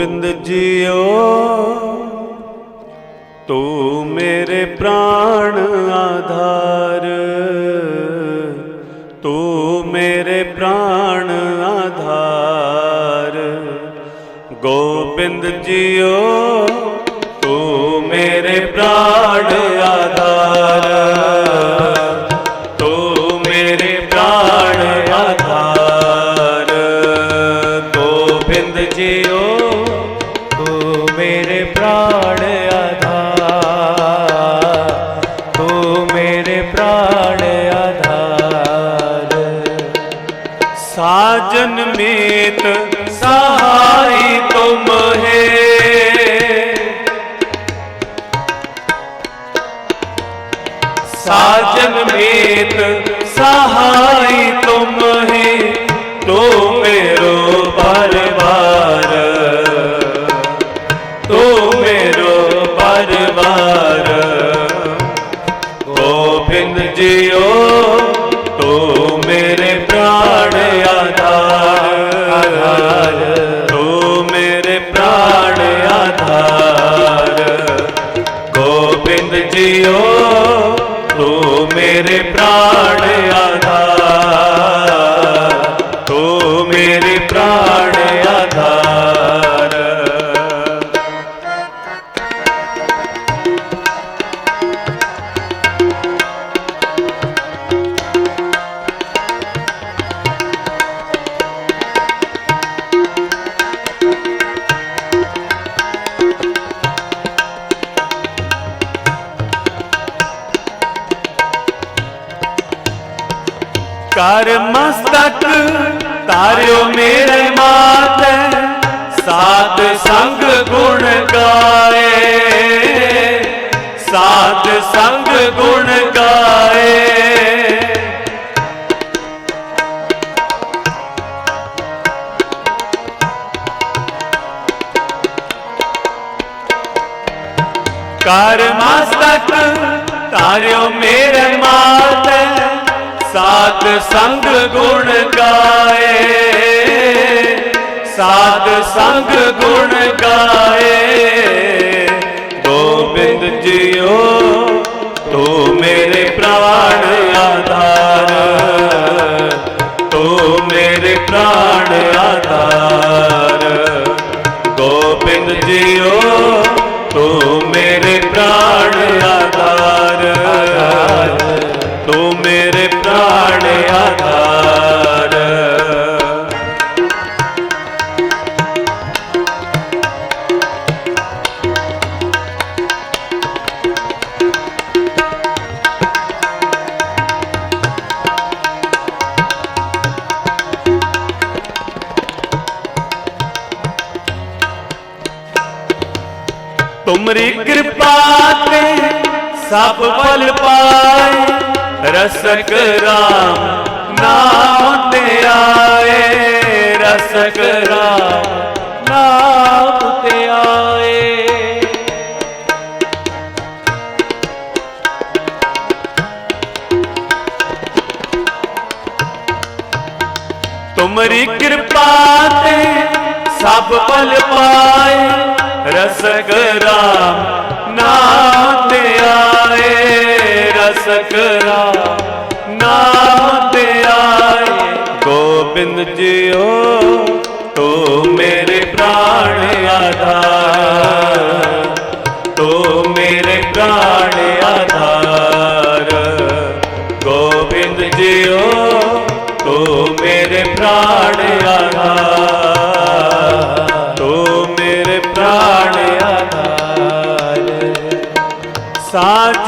Gobind JIO ਤੂੰ ਮੇਰੇ ਪ੍ਰਾਣ ਆਧਾਰ। ਤੂੰ ਮੇਰੇ ਪ੍ਰਾਣ ਆਧਾਰ। ਗੋਬਿੰਦ ਜੀਓ ਸਾਜਨ ਮੀਤ ਸਹਾਈ ਤੁਮ ਹੈ। ਸਾਜਨ ਮੀਤ ਸਹਾਈ ਤੁਮ ਹੈ ਤੋ ਮੇਰੋ ਪਰਵਾਰ ਤੋ ਮੇਰੋ ਪਰਵਾਰ ਗੋਬਿੰਦ ਜੀਓ ਜੀਓ ਤੂੰ ਮੇਰੇ ਪ੍ਰਾਣ ਕਰ ਮਸਤਕ, ਤਾਰਿਓ ਮੇਰੇ ਮਾਤੇ, ਸਾਧ ਸੰਗ ਗੁਣ ਗਾਏ। ਸਾਧ ਸੰਗ ਗੁਣ ਗਾਏ। ਕਰ ਮਸਤਕ, ਤਾਰਿਓ ਮੇਰੇ ਮਾਤੇ ਸਾਧ ਸੰਗ ਗੁਣ ਗਾਏ। ਸਾਧ ਸੰਗ ਗੁਣ ਗਾਏ। ਗੋਬਿੰਦ ਜੀਓ ਤੂੰ ਮੇਰੇ ਪ੍ਰਾਣ ਆਧਾਰ। ਤੂੰ ਮੇਰੇ ਪ੍ਰਾਣ ਤੁਮਰੀ ਕਿਰਪਾ ਤੇ ਸਭ ਫਲ ਪਾਏ। ਰਸਕ ਰਾਮ ਨਾਮ ਤੇ ਆਏ। ਰਸਕ ਰਾਮ ਨਾਮ ਤੇ ਆਏ। ਤੁਮਰੀ ਕਿਰਪਾ ਤੇ ਸਭ ਫਲ ਪਾਏ। ਰਸਕ ਰਾਮ ਨਾਮ ਤੇ ਆਏ, ਰਸਕ ਰਾਮ ਨਾਮ ਤੇ ਆਏ। ਗੋਬਿੰਦ ਜੀਓ, ਤੂੰ ਮੇਰੇ ਪ੍ਰਾਣ ਆਧਾਰ।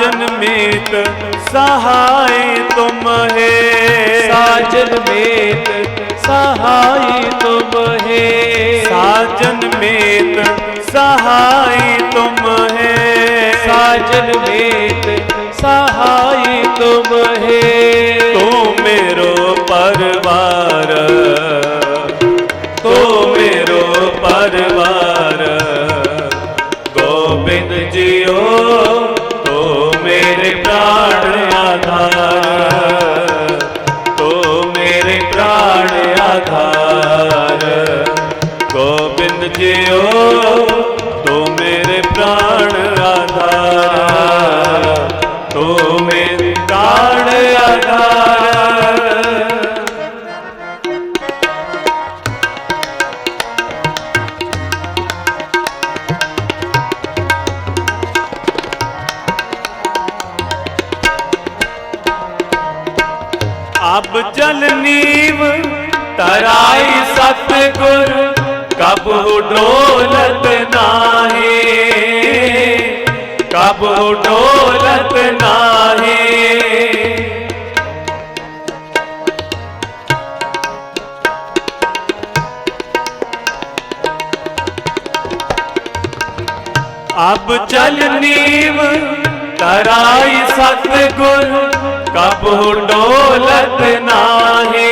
ਸਾਜਨ ਮੀਤ ਸਹਾਈ ਤੁਮ ਹੈ। ਸਾਜਨ ਮੇਤ ਸਹਾਈ ਤੁਮ ਹੈ। ਸਾਜਨ ਮੀਤ ਸਹਾਈ ਤੁਮ ਹੈ। ਸਾਜਨ ਮੇਤ ਸਹਾਈ ਤੁਮ ਹੈ। ਤੂੰ ਮੇਰੋ ਪਰਵਾਰ। ਤੂੰ ਮੇਰੋ ਪਰਵਾਰ। ਗੋਬਿੰਦ ਜੀਓ ਅਬ ਜਲ ਨੀਵ ਤਰਾਈ ਸਤਿਗੁਰ ਕਬੂ ਡੋਲਤ ਨਾਹੀ ਕਬ ਡੋਲਤ ਨਾਹੀ ਅਬ ਚਲ ਨੀਵ ਤਰਾਈ ਸਤਿਗੁਰ ਕਬ ਡੋਲਤ ਨਾਹੀ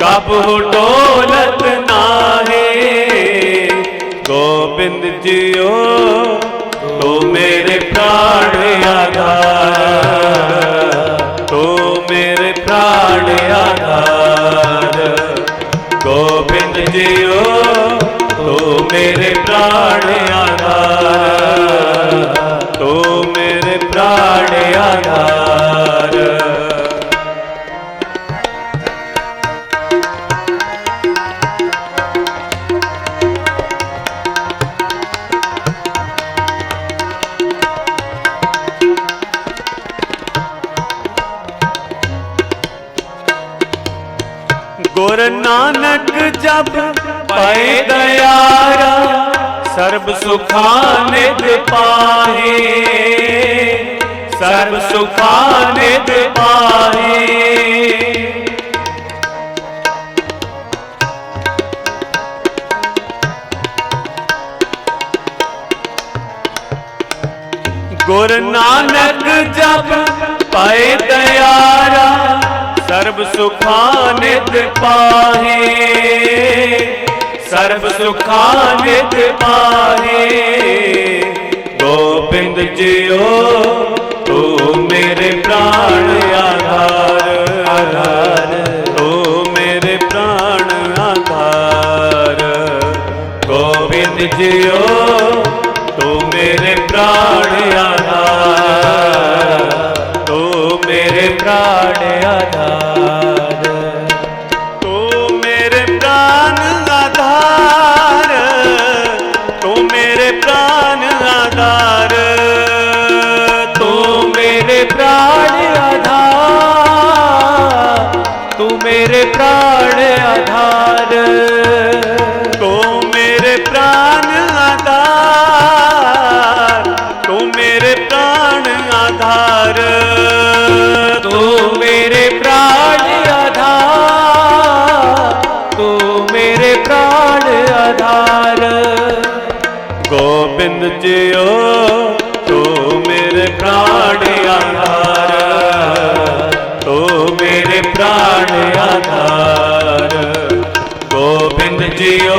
ਕਬ ਜੀਓ ਤੂੰ ਮੇਰੇ ਪ੍ਰਾਣ ਆਧਾਰ। ਤੂੰ ਮੇਰੇ ਪ੍ਰਾਣ ਆਧਾਰ। ਗੋਬਿੰਦ ਜੀਓ ਤੂੰ ਮੇਰੇ ਪ੍ਰਾਣ ਆਧਾਰ। ਜਪ ਪਏ ਦਇਆਰਾ ਸਰਬ ਸੁਖਾ ਨਿਧ ਪਾਹੇ। ਸਰਬ ਸੁਖਾ ਨਿਧ ਪਾਹੇ। ਗੁਰ ਨਾਨਕ ਜਪ ਪਾਏ ਦਇਆਰਾ ਸਰਬ ਸੁਖਾ ਨਿਤ ਪਾਹੇ। ਸਰਬ ਸੁਖਾ ਨਿਤ ਪਾਹੇ। ਗੋਬਿੰਦ ਜੀਓ ਤੂੰ ਮੇਰੇ ਪ੍ਰਾਣ ਆਧਾਰ। ਆਧਾਰ ਤੂੰ ਮੇਰੇ ਪ੍ਰਾਣ ਆਧਾਰ। ਗੋਬਿੰਦ ਜੀਓ ਤੂੰ ਮੇਰੇ ਪ੍ਰਾਣ ਮੇਰੇ ਪ੍ਰਾਣ ਆਧਾਰ। ਤੂੰ ਮੇਰੇ ਪ੍ਰਾਨ ਆਧਾਰ। ਤੂੰ ਮੇਰੇ ਪ੍ਰਾਣ ਆਧਾਰ। ਤੂੰ ਮੇਰੇ ਪ੍ਰਾਣ ਆਧਾਰ। ਤੂੰ ਮੇਰੇ ਪ੍ਰਾਣ ਆਧਾਰ। ਗੋਬਿੰਦ ਜੀਓ ਆਧਾਰ ਗੋਬਿੰਦ ਜੀਓ